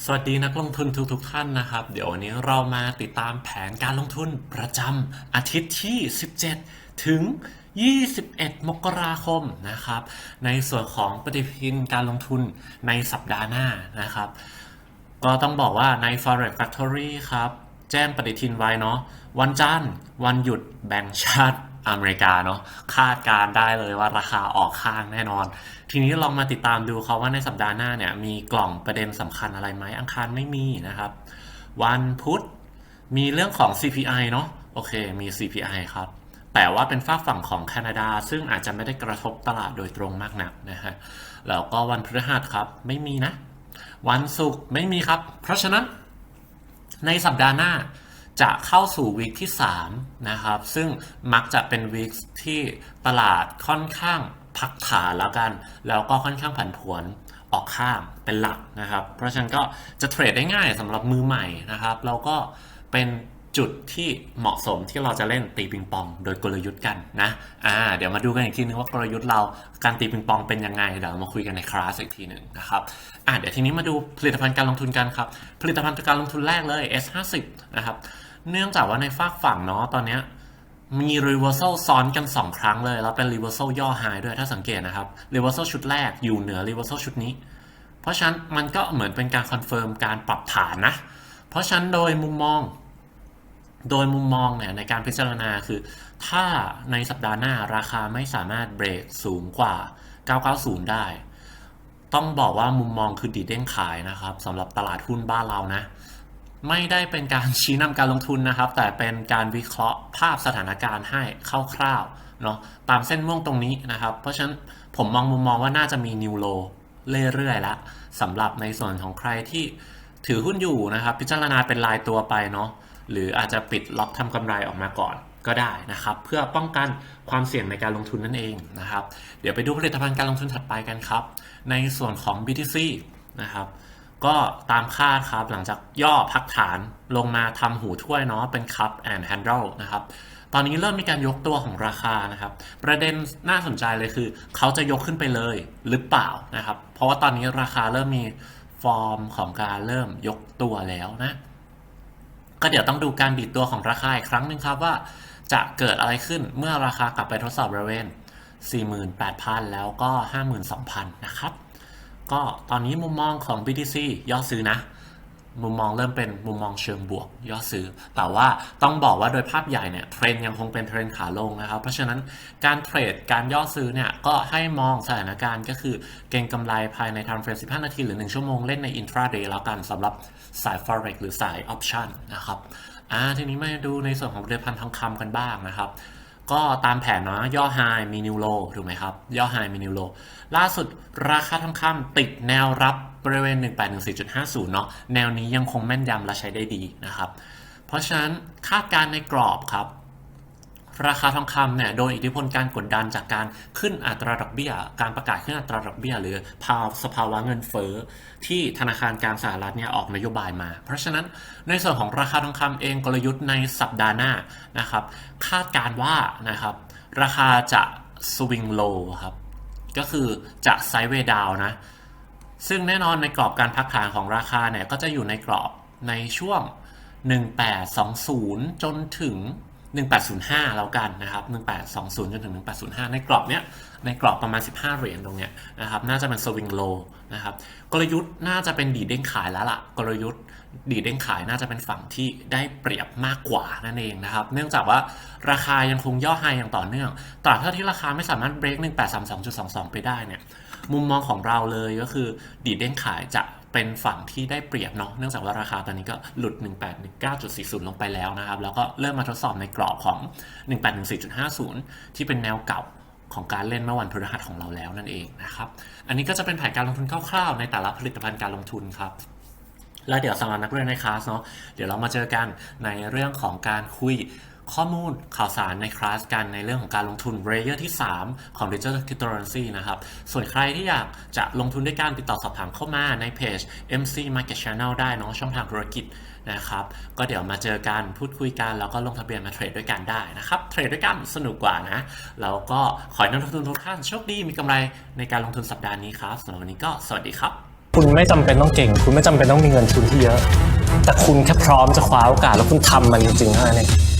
สวัสดีนักลงทุนทุกทท่านนะครับ เดี๋ยววันนี้เรามาติดตามแผนการลงทุนประจำอาทิตย์ที่ 17 ถึง 21 มกราคมนะครับ ในส่วนของปฏิทินการลงทุนในสัปดาห์หน้านะครับ ก็ต้องบอกว่าใน Forex Factory ครับ แจ้งปฏิทินไว้เนาะวันจันทร์วันหยุดแบ่งชาติ อเมริกาเนาะคาดการได้เลยว่าราคาออกข้างแน่นอน ทีนี้ลองมาติดตามดูเขาว่าในสัปดาห์หน้าเนี่ยมีกล่องประเด็นสำคัญอะไรไหมอังคารไม่มีนะครับ วันพุธมีเรื่องของ CPI เนาะโอเคมี CPI ครับแต่ว่าเป็นฝ้าฝั่งของแคนาดา ซึ่งอาจจะไม่ได้กระทบตลาดโดยตรงมากนักนะฮะแล้วก็วันพฤหัสครับไม่มีนะ วันศุกร์ไม่มีครับ เพราะฉะนั้นในสัปดาห์หน้า จะเข้าสู่วีคที่3นะครับ ซึ่งมักจะเป็นวีคที่ตลาดค่อนข้างพักฐานแล้วกัน แล้วก็ค่อนข้างผันผวนออกข้างเป็นหลักนะครับ เพราะฉะนั้นก็จะเทรดได้ง่ายสำหรับมือใหม่นะครับ แล้วก็เป็น จุดที่เหมาะสมที่เราจะเล่นตีปิงปอง โดยกลยุทธ์กันนะ อ่า เดี๋ยวมาดูกันอีกทีนึงว่ากลยุทธ์เราการตีปิงปองเป็นยังไง เดี๋ยวมาคุยกันในคลาสอีกทีหนึ่งนะครับ อ่าเดี๋ยวทีนี้มาดูผลิตภัณฑ์การลงทุนกันครับ ผลิตภัณฑ์การลงทุนแรกเลย S50 นะครับ เนื่องจากว่าในฝากฝั่งเนาะตอนเนี้ยมี reversal ซ้อนกัน 2 ครั้งเลย แล้วเป็น reversal ย่อ high ด้วยถ้าสังเกตนะครับ reversal ชุดแรกอยู่เหนือ reversal ชุดนี้ เพราะฉะนั้นมันก็เหมือนเป็นการคอนเฟิร์มการปรับฐานนะ เพราะฉะนั้นโดยมุมมอง โดยมุมมองเนี่ยในการพิจารณาคือ ถ้าในสัปดาห์หน้าราคาไม่สามารถเบรกสูงกว่า 990 ได้ ต้องบอกว่ามุมมองคือดีดเด้งขายนะครับสำหรับตลาดหุ้นบ้านเรานะ ไม่ได้เป็นการชี้นำการลงทุนนะครับ แต่เป็นการวิเคราะห์ภาพสถานการณ์ให้คร่าวๆเนาะตามเส้นม่วงตรงนี้นะครับ เพราะฉะนั้นผมมองมุมมองว่าน่าจะมีนิวโลเรื่อยๆแล้วสำหรับในส่วนของใครที่ถือหุ้นอยู่นะครับ พิจารณาเป็นรายตัวไปเนาะ หรืออาจจะปิดล็อกทำกำไรออกมาก่อนก็ได้นะครับ เพื่อป้องกันความเสี่ยงในการลงทุนนั่นเองนะครับ เดี๋ยวไปดูผลิตภัณฑ์การลงทุนถัดไปกันครับ ในส่วนของ BTC นะครับก็ตามคาดครับหลังจากย่อพักฐานลงมาทำหูถ้วยเนาะเป็น cup and handle นะครับตอนนี้เริ่มมีการยกตัวของราคานะครับ ประเด็นน่าสนใจเลยคือ เขาจะยกขึ้นไปเลยหรือเปล่านะครับ เพราะว่าตอนนี้ราคาเริ่มมีฟอร์มของการเริ่มยกตัวแล้วนะ ก็เดี๋ยวต้องดูการดีดตัวของราคาอีกครั้งหนึ่งครับว่าจะเกิดอะไรขึ้นเมื่อราคากลับไปทดสอบบริเวณ 48,000 แล้วก็ 52,000 นะครับ ก็ตอนนี้มุมมองของ BTC ย่อซื้อนะ มุมมองเริ่มเป็นมุมมองเชิงบวกย่อซื้อ แต่ว่าต้องบอกว่าโดยภาพใหญ่เนี่ยเทรนยังคงเป็นเทรนขาลงนะครับ เพราะฉะนั้นการเทรดการย่อซื้อเนี่ยก็ให้มองสถานการณ์ก็คือเก็งกำไรภายใน time frame 15 นาทีหรือ 1 ชั่วโมงเล่นใน intraday แล้วกันสำหรับสาย forex หรือสาย option นะครับอ่าทีนี้มาดูในส่วนของผลิตภัณฑ์ทองคำกันบ้างนะครับก็ตามแผนเนาะย่อ high มี new low ถูกไหมครับ ย่อ high มี new low ล่าสุดราคาทองคำติดแนวรับ บริเวณ 1814.50 เนาะแนวนี้ยังคงแม่นยำและใช้ได้ดีนะครับ เพราะฉะนั้นคาดการณ์ในกรอบครับ ราคาทองคำเนี่ยโดยอิทธิพลการกดดันจากการขึ้นอัตราดอกเบี้ย การประกาศขึ้นอัตราดอกเบี้ย หรือภาวสภาวะเงินเฟ้อที่ธนาคารกลางสหรัฐเนี่ยออกนโยบายมา เพราะฉะนั้นในส่วนของราคาทองคำเองกลยุทธ์ในสัปดาห์หน้านะครับคาดการณ์ว่านะครับราคาจะสวิงโลครับก็คือจะไซด์เวดาวนะ ซึ่งแน่นอนในกรอบการพักฐานของราคาเนี่ยก็จะอยู่ในกรอบในช่วง 1820 จนถึง 1805 แล้วกันนะครับ 1820 จนถึง 1805 ในกรอบเนี้ย ในกรอบประมาณ 15 เหรียญตรงเนี้ยนะครับ น่าจะเป็นสวิงโลนะครับ กลยุทธ์น่าจะเป็นดีเด้งขายแล้วล่ะ กลยุทธ์ดีเด้งขายน่าจะเป็นฝั่งที่ได้เปรียบมากกว่านั่นเองนะครับ เนื่องจากว่าราคายังคงย่อไฮอย่างต่อเนื่อง ตราบเท่าที่ราคาไม่สามารถเบรก 1832.22 ไปได้เนี่ย มุมมองของเราเลยก็คือดีเด้งขายจะ เป็นฝั่งที่ได้เปรียบเนาะเนื่องจากว่าราคาตอนนี้ก็หลุด 1819.40 ลงไปแล้วนะครับ แล้วก็เริ่มมาทดสอบในกรอบของ 1814.50 ที่เป็นแนวเก่าของการเล่นเมื่อวันพฤหัสของเราแล้วนั่นเองนะครับ อันนี้ก็จะเป็นแผนการลงทุนคร่าวๆ ในแต่ละผลิตภัณฑ์การลงทุนครับ แล้วเดี๋ยวสำหรับนักเรียนในคลาสเนาะเดี๋ยวเรามาเจอกันในเรื่องของการคุย ข้อมูลข่าวสารในคลาสกันในเรื่องของการลงทุน r a y e r ที่ 3 ของ Digital Cryptocurrency นะครับ ส่วนใครที่อยากจะลงทุนด้วยการติดต่อสอบถามเข้ามาในเพจ MC Market Channel ได้เนาะช่องทางธุรกิจนะครับ ก็เดี๋ยวมาเจอกันพูดคุยกันแล้วก็ลงทะเบียนมาเทรดด้วยกันได้นะครับ เทรดด้วยกันสนุกกว่านะ แล้วก็ขอให้นักลงทุนทุกท่านโชคดีมีกำไรในการลงทุนสัปดาห์นี้ครับสำหรับวันนี้ก็สวัสดีครับคุณไม่จำเป็นต้องเก่ง คุณไม่จำเป็นต้องมีเงินทุนที่เยอะ แต่คุณแค่พร้อมจะคว้าโอกาสแล้วคุณทำมันจริงๆเท่านั้นเอง